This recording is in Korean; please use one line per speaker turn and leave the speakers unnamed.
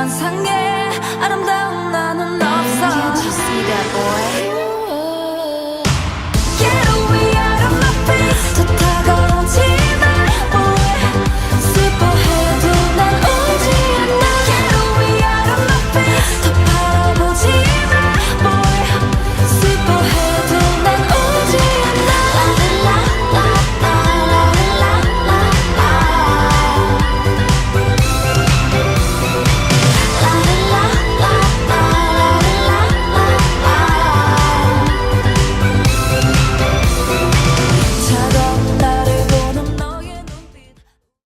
환상에 아름다운 나는 없어.